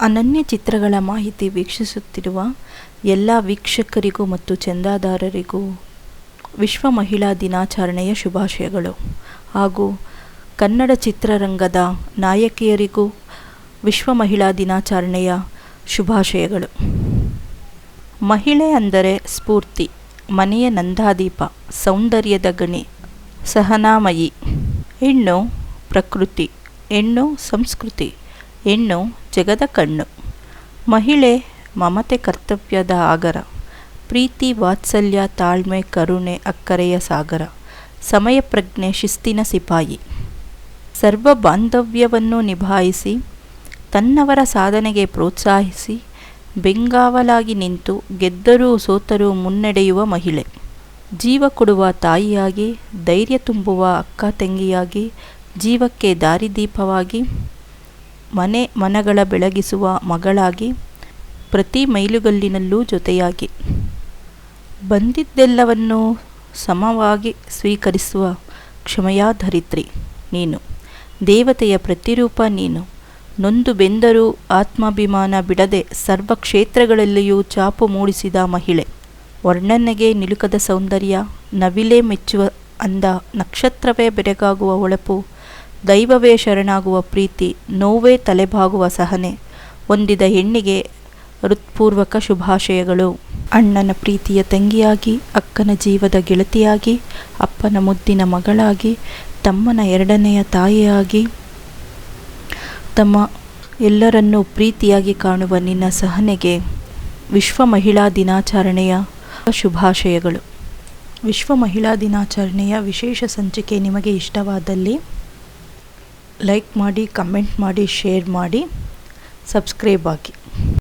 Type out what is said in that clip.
ಅನನ್ಯ ಚಿತ್ರಗಳ ಮಾಹಿತಿ ವೀಕ್ಷಿಸುತ್ತಿರುವ ಎಲ್ಲ ವೀಕ್ಷಕರಿಗೂ ಮತ್ತು ಚಂದಾದಾರರಿಗೂ ವಿಶ್ವ ಮಹಿಳಾ ದಿನಾಚರಣೆಯ ಶುಭಾಶಯಗಳು. ಹಾಗೂ ಕನ್ನಡ ಚಿತ್ರರಂಗದ ನಾಯಕಿಯರಿಗೂ ವಿಶ್ವ ಮಹಿಳಾ ದಿನಾಚರಣೆಯ ಶುಭಾಶಯಗಳು. ಮಹಿಳೆ ಅಂದರೆ ಸ್ಫೂರ್ತಿ, ಮನೆಯ ನಂದಾದೀಪ, ಸೌಂದರ್ಯದ ಗಣಿ, ಸಹನಾಮಯಿ, ಹೆಣ್ಣು ಪ್ರಕೃತಿ, ಹೆಣ್ಣು ಸಂಸ್ಕೃತಿ ಹೆಣ್ಣು ಜಗದ ಕಣ್ಣು. ಮಹಿಳೆ ಮಮತೆ ಕರ್ತವ್ಯದ ಆಗರ. ಪ್ರೀತಿ, ವಾತ್ಸಲ್ಯ, ತಾಳ್ಮೆ, ಕರುಣೆ, ಅಕ್ಕರೆಯ ಸಾಗರ. ಸಮಯ ಪ್ರಜ್ಞೆ, ಶಿಸ್ತಿನ ಸಿಪಾಯಿ. ಸರ್ವ ಬಾಂಧವ್ಯವನ್ನು ನಿಭಾಯಿಸಿ, ತನ್ನವರ ಸಾಧನೆಗೆ ಪ್ರೋತ್ಸಾಹಿಸಿ, ಬೆಂಗಾವಲಾಗಿ ನಿಂತು ಗೆದ್ದರೂ ಸೋತರೂ ಮುನ್ನಡೆಯುವ ಮಹಿಳೆ. ಜೀವ ಕೊಡುವ ತಾಯಿಯಾಗಿ, ಧೈರ್ಯ ತುಂಬುವ ಅಕ್ಕ ತಂಗಿಯಾಗಿ, ಜೀವಕ್ಕೆ ದಾರಿದೀಪವಾಗಿ ಮನೆ ಮನಗಳ ಬೆಳಗಿಸುವ ಮಗಳಾಗಿ ಪ್ರತಿ ಮೈಲುಗಲ್ಲಿನಲ್ಲೂ ಜೊತೆಯಾಗಿ. ಬಂದಿದ್ದೆಲ್ಲವನ್ನೂ ಸಮವಾಗಿ ಸ್ವೀಕರಿಸುವ ಕ್ಷಮೆಯಾಧರಿತ್ರಿ ನೀನು. ದೇವತೆಯ ಪ್ರತಿರೂಪ ನೀನು. ನೊಂದು ಬೆಂದರೂ ಆತ್ಮಾಭಿಮಾನ ಬಿಡದೆ ಸರ್ವ ಕ್ಷೇತ್ರಗಳಲ್ಲಿಯೂ ಚಾಪು ಮೂಡಿಸಿದ ಮಹಿಳೆ. ವರ್ಣನೆಗೆ ನಿಲುಕದ ಸೌಂದರ್ಯ ನವಿಲೆ ಮೆಚ್ಚುವ ಅಂದ ನಕ್ಷತ್ರವೇ ಬೆರಗಾಗುವ ಹೊಳಪು ದೈವವೇ ಶರಣಾಗುವ ಪ್ರೀತಿ, ನೋವೇ ತಲೆಬಾಗುವ ಸಹನೆ, ಹೊಂದಿದ ಹೆಣ್ಣಿಗೆ ಹೃತ್ಪೂರ್ವಕ ಶುಭಾಶಯಗಳು. ಅಣ್ಣನ ಪ್ರೀತಿಯ ತಂಗಿಯಾಗಿ, ಅಕ್ಕನ ಜೀವದ ಗೆಳತಿಯಾಗಿ, ಅಪ್ಪನ ಮುದ್ದಿನ ಮಗಳಾಗಿ, ತಮ್ಮನ ಎರಡನೆಯ ತಾಯಿಯಾಗಿ, ತಮ್ಮ ಎಲ್ಲರನ್ನೂ ಪ್ರೀತಿಯಾಗಿ ಕಾಣುವ ನಿನ್ನ ಸಹನೆಗೆ ವಿಶ್ವ ಮಹಿಳಾ ದಿನಾಚರಣೆಯ ಶುಭಾಶಯಗಳು. ವಿಶ್ವ ಮಹಿಳಾ ದಿನಾಚರಣೆಯ ವಿಶೇಷ ಸಂಚಿಕೆ ನಿಮಗೆ ಇಷ್ಟವಾದಲ್ಲಿ ಲೈಕ್ ಮಾಡಿ ಕಮೆಂಟ್ ಮಾಡಿ ಶೇರ್ ಮಾಡಿ ಸಬ್ಸ್ಕ್ರೈಬ್ ಆಗಿ.